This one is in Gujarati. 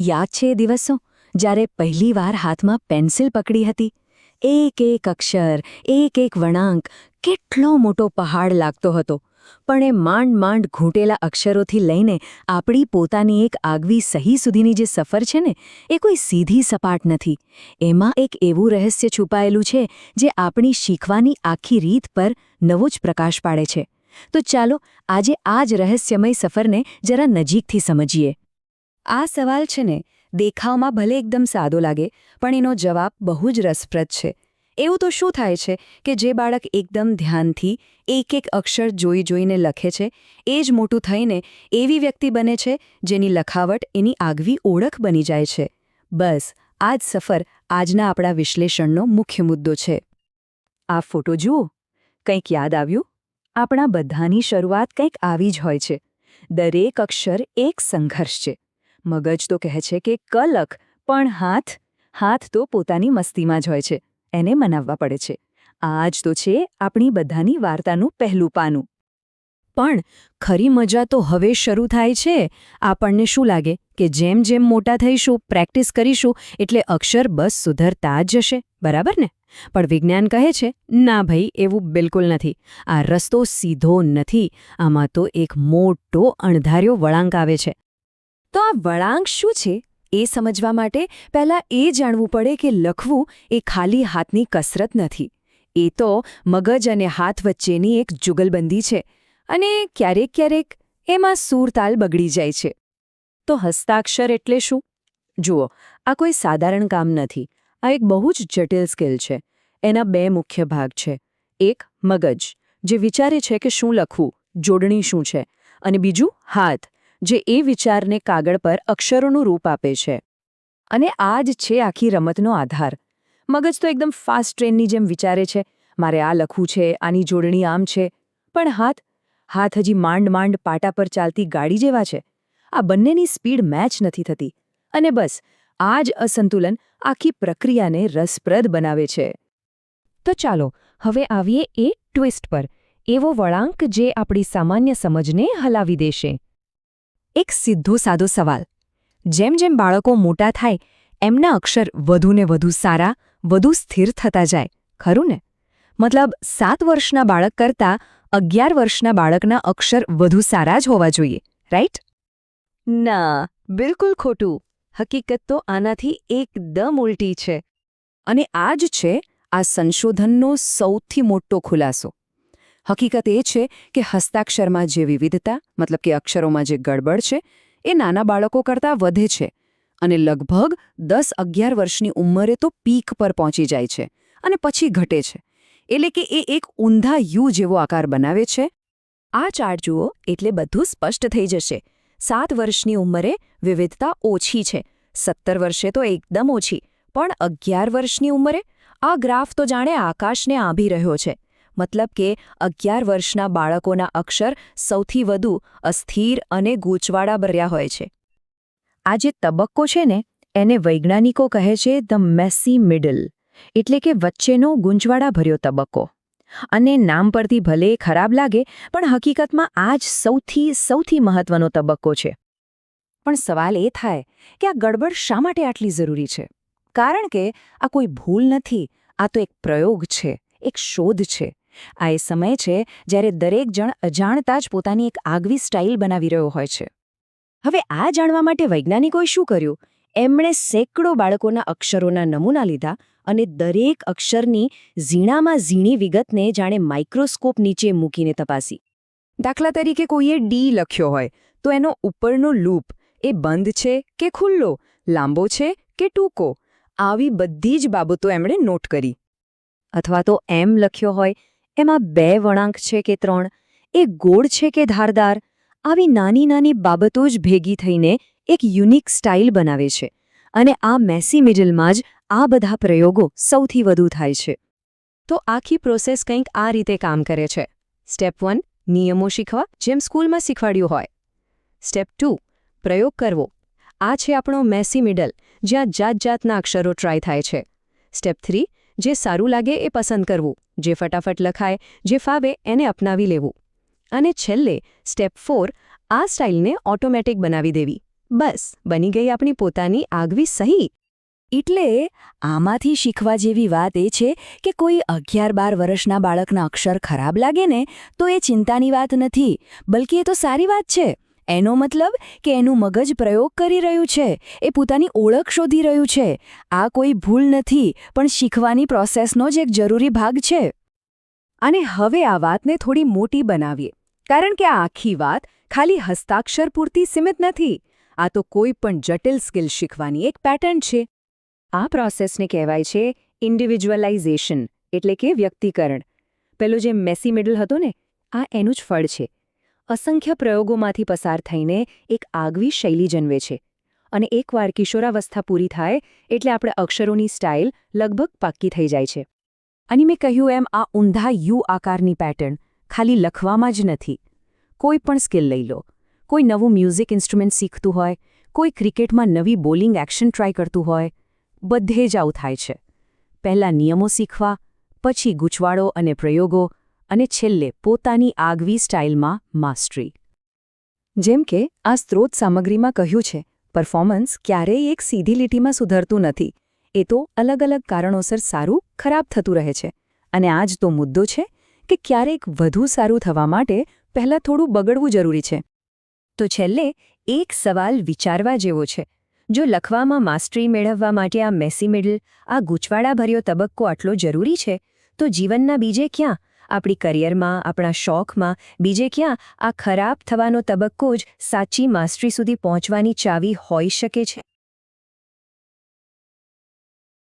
યાદ છે એ દિવસો? જ્યારે પહેલીવાર હાથમાં પેન્સિલ પકડી હતી. એક એક અક્ષર, એક એક વળાંક, કેટલો મોટો પહાડ લાગતો હતો. પણ એ માંડ માંડ ઘૂંટેલા અક્ષરોથી લઈને આપણી પોતાની એક આગવી સહી સુધીની જે સફર છે ને, એ કોઈ સીધી સપાટ નથી. એમાં એક એવું રહસ્ય છુપાયેલું છે, જે આપણી શીખવાની આખી રીત પર નવો જ પ્રકાશ પાડે છે. તો ચાલો આજે આ જ રહસ્યમય સફરને જરા નજીકથી સમજીએ. આ સવાલ છે ને, દેખાવમાં ભલે એકદમ સાદો લાગે, પણ એનો જવાબ બહુ જ રસપ્રદ છે. એવું તો શું થાય છે કે જે બાળક એકદમ ધ્યાનથી એક એક અક્ષર જોઈ જોઈને લખે છે, એ જ મોટું થઈને એવી વ્યક્તિ બને છે જેની લખાવટ એની આગવી ઓળખ બની જાય છે. બસ, આ જ સફર આજના આપણા વિશ્લેષણનો મુખ્ય મુદ્દો છે. આ ફોટો જુઓ, કંઈક યાદ આવ્યું? આપણા બધાની શરૂઆત કંઈક આવી જ હોય છે. દરેક અક્ષર એક સંઘર્ષ છે. મગજ તો કહે છે કે કલક, પણ હાથ હાથ તો પોતાની મસ્તીમાં જ હોય છે, એને મનાવવા પડે છે. આ જ તો છે આપણી બધાની વાર્તાનું પહેલું પાનું. પણ ખરી મજા તો હવે શરૂ થાય છે. આપણને શું લાગે કે જેમ જેમ મોટા થઈશું, પ્રેક્ટિસ કરીશું, એટલે અક્ષર બસ સુધરતા જ જશે, બરાબર ને? પણ વિજ્ઞાન કહે છે, ના ભાઈ, એવું બિલકુલ નથી. આ રસ્તો સીધો નથી. આમાં તો એક મોટો અણધાર્યો વળાંક આવે છે. તો આ વળાંક શું છે? એ સમજવા માટે પહેલાં એ જાણવું પડે કે લખવું એ ખાલી હાથની કસરત નથી. એ તો મગજ અને હાથ વચ્ચેની એક જુગલબંધી છે અને ક્યારેક ક્યારેક એમાં સૂરતાલ બગડી જાય છે. તો હસ્તાક્ષર એટલે શું? જુઓ, આ કોઈ સાધારણ કામ નથી. આ એક બહુ જ જટિલ સ્કિલ છે. એના બે મુખ્ય ભાગ છે. એક, મગજ, જે વિચારે છે કે શું લખવું, જોડણી શું છે અને બીજું, હાથ. જે એ વિચારને કાગળ પર અક્ષરોનું રૂપ આપે છે. અને આ જ છે આખી રમતનો આધાર. મગજ તો એકદમ ફાસ્ટ ટ્રેનની જેમ વિચારે છે, મારે આ લખવું છે, આની જોડણી આમ છે. પણ હાથ હાથ હજી માંડ માંડ પાટા પર ચાલતી ગાડી જેવા છે. આ બંનેની સ્પીડ મેચ નથી થતી. અને બસ, આ જ અસંતુલન આખી પ્રક્રિયાને રસપ્રદ બનાવે છે. તો ચાલો, હવે આવીએ એ ટ્વિસ્ટ પર. એવો વળાંક જે આપણી સામાન્ય સમજને હલાવી દેશે. એક સીધો સાદો સવાલ. જેમ જેમ બાળકો મોટા થાય એમના અક્ષર વધુને વધુ સારા વધુ સ્થિર થતા જાય. ખરું ને? મતલબ સાત વર્ષના બાળક કરતાં અગિયાર વર્ષના બાળકના અક્ષર વધુ સારા જ હોવા જોઈએ રાઈટ? ના બિલકુલ ખોટું. હકીકત તો આનાથી એકદમ ઉલટી છે. અને આ જ છે આ સંશોધનનો સૌથી મોટો ખુલાસો. હકીકત એ છે કે હસ્તાક્ષરમાં જે વિવિધતા, મતલબ કે અક્ષરોમાં જે ગડબડ છે, એ નાના બાળકો કરતાં વધે છે અને લગભગ દસ અગિયાર વર્ષની ઉંમરે તો પીક પર પહોંચી જાય છે અને પછી ઘટે છે. એટલે કે એ એક ઊંધા યુ જેવો આકાર બનાવે છે. આ ચાર્ટ જુઓ એટલે બધું સ્પષ્ટ થઈ જશે. સાત વર્ષની ઉંમરે વિવિધતા ઓછી છે. સત્તર વર્ષે તો એકદમ ઓછી. પણ અગિયાર વર્ષની ઉંમરે? આ ગ્રાફ તો જાણે આકાશને આંભી રહ્યો છે. મતલબ કે અગિયાર વર્ષના બાળકોના અક્ષર સૌથી વધુ અસ્થિર અને ગૂંચવાડા ભર્યા હોય છે. આ જે તબક્કો છે ને, એને વૈજ્ઞાનિકો કહે છે ધ મેસી મિડલ, એટલે કે વચ્ચેનો ગૂંચવાડા ભર્યો તબક્કો. અને નામ પરથી ભલે ખરાબ લાગે, પણ હકીકતમાં આ જ સૌથી સૌથી મહત્વનો તબક્કો છે. પણ સવાલ એ થાય કે આ ગડબડ શા માટે આટલી જરૂરી છે? કારણ કે આ કોઈ ભૂલ નથી, આ તો એક પ્રયોગ છે, એક શોધ છે. આ એ સમય છે જ્યારે દરેક જણ અજાણતા જ પોતાની એક આગવી સ્ટાઇલ બનાવી રહ્યો હોય છે. હવે આ જાણવા માટે વૈજ્ઞાનિકોએ શું કર્યું? એમણે સેંકડો બાળકોના અક્ષરોના નમૂના લીધા અને દરેક અક્ષરની ઝીણામાં ઝીણી વિગતને જાણે માઇક્રોસ્કોપ નીચે મૂકીને તપાસી. દાખલા તરીકે કોઈએ ડી લખ્યો હોય, તો એનો ઉપરનો લૂપ એ બંધ છે કે ખુલ્લો, લાંબો છે કે ટૂંકો? આવી બધી જ બાબતો એમણે નોટ કરી. અથવા તો એમ લખ્યો હોય એમાં બે વળાંક છે કે ત્રણ એ ગોળ છે કે ધારદાર, આવી નાની નાની બાબતો જ ભેગી થઈને એક યુનિક સ્ટાઇલ બનાવે છે. અને આ મેસી મિડલમાં જ આ બધા પ્રયોગો સૌથી વધુ થાય છે. તો આખી પ્રોસેસ કંઈક આ રીતે કામ કરે છે. સ્ટેપ વન, નિયમો શીખવા, જેમ સ્કૂલમાં શીખવાડ્યું હોય. સ્ટેપ ટુ, પ્રયોગ કરવો. આ છે આપણો મેસી મિડલ, જ્યાં જાત જાતના અક્ષરો ટ્રાય થાય છે. સ્ટેપ થ્રી જે સારું લાગે એ પસંદ કરવું, જે ફટાફટ લખાય, જે ફાવે એને અપનાવી લેવું. અને છેલ્લે સ્ટેપ ફોર આ સ્ટાઇલને ઓટોમેટિક બનાવી દેવી. બસ, બની ગઈ આપણી પોતાની આગવી સહી. એટલે, આમાંથી શીખવા જેવી વાત એ છે કે કોઈ અગિયાર બાર વર્ષના બાળકના અક્ષર ખરાબ લાગે ને, તો એ ચિંતાની વાત નથી, બલકી એ તો સારી વાત છે. એનો મતલબ કે એનું મગજ પ્રયોગ કરી રહ્યું છે, એ પોતાની ઓળખ શોધી રહ્યું છે. આ કોઈ ભૂલ નથી, પણ શીખવાની પ્રોસેસનો જ એક જરૂરી ભાગ છે. અને હવે આ વાતને થોડી મોટી બનાવીએ, કારણ કે આ આખી વાત ખાલી હસ્તાક્ષર પૂરતી સીમિત નથી. આ તો કોઈ પણ જટિલ સ્કિલ શીખવાની એક પેટર્ન છે. આ પ્રોસેસને કહેવાય છે ઇન્ડિવિજ્યુઅલાઇઝેશન, એટલે કે વ્યક્તિકરણ. પેલું જે મેસી મિડલ હતો ને, આ એનું જ ફળ છે. અસંખ્ય પ્રયોગોમાંથી પસાર થઈને એક આગવી શૈલી જન્મે છે. અને એકવાર કિશોરાવસ્થા પૂરી થાય, એટલે આપણે અક્ષરોની સ્ટાઇલ લગભગ પાક્કી થઈ જાય છે. અને મેં કહ્યું એમ, આ ઊંધા યુ આકારની પેટર્ન ખાલી લખવામાં જ નથી. કોઈ પણ સ્કિલ લઈ લો. કોઈ નવું મ્યુઝિક ઇન્સ્ટ્રુમેન્ટ શીખતું હોય, કોઈ ક્રિકેટમાં નવી બોલિંગ એક્શન ટ્રાય કરતું હોય, બધે જ આવું થાય છે. પહેલાં નિયમો શીખવા, પછી ગૂંચવાડો અને પ્રયોગો અને છેલ્લે પોતાની આગવી સ્ટાઇલમાં માસ્ટરી. જેમ કે, આ સ્ત્રોત સામગ્રીમાં કહ્યું છે, પરફોર્મન્સ ક્યારેય એક સીધી લીટીમાં સુધરતું નથી. એ તો અલગ અલગ કારણોસર સારું, ખરાબ થતું રહે છે. અને આ જ તો મુદ્દો છે કે ક્યારેક વધુ સારું થવા માટે પહેલાં થોડું બગડવું જરૂરી છે. તો છેલ્લે એક સવાલ વિચારવા જેવો છે. જો લખવામાં માસ્ટરી મેળવવા માટે આ મેસી મિડલ, આ ગૂંચવાડાભર્યો તબક્કો આટલો જરૂરી છે, તો જીવનના બીજે ક્યાં? આપણી કરિયરમાં, આપણા શોખમાં, બીજે ક્યાં આ ખરાબ થવાનો તબક્કો જ સાચી માસ્ટરી સુધી પહોંચવાની ચાવી હોઈ શકે છે.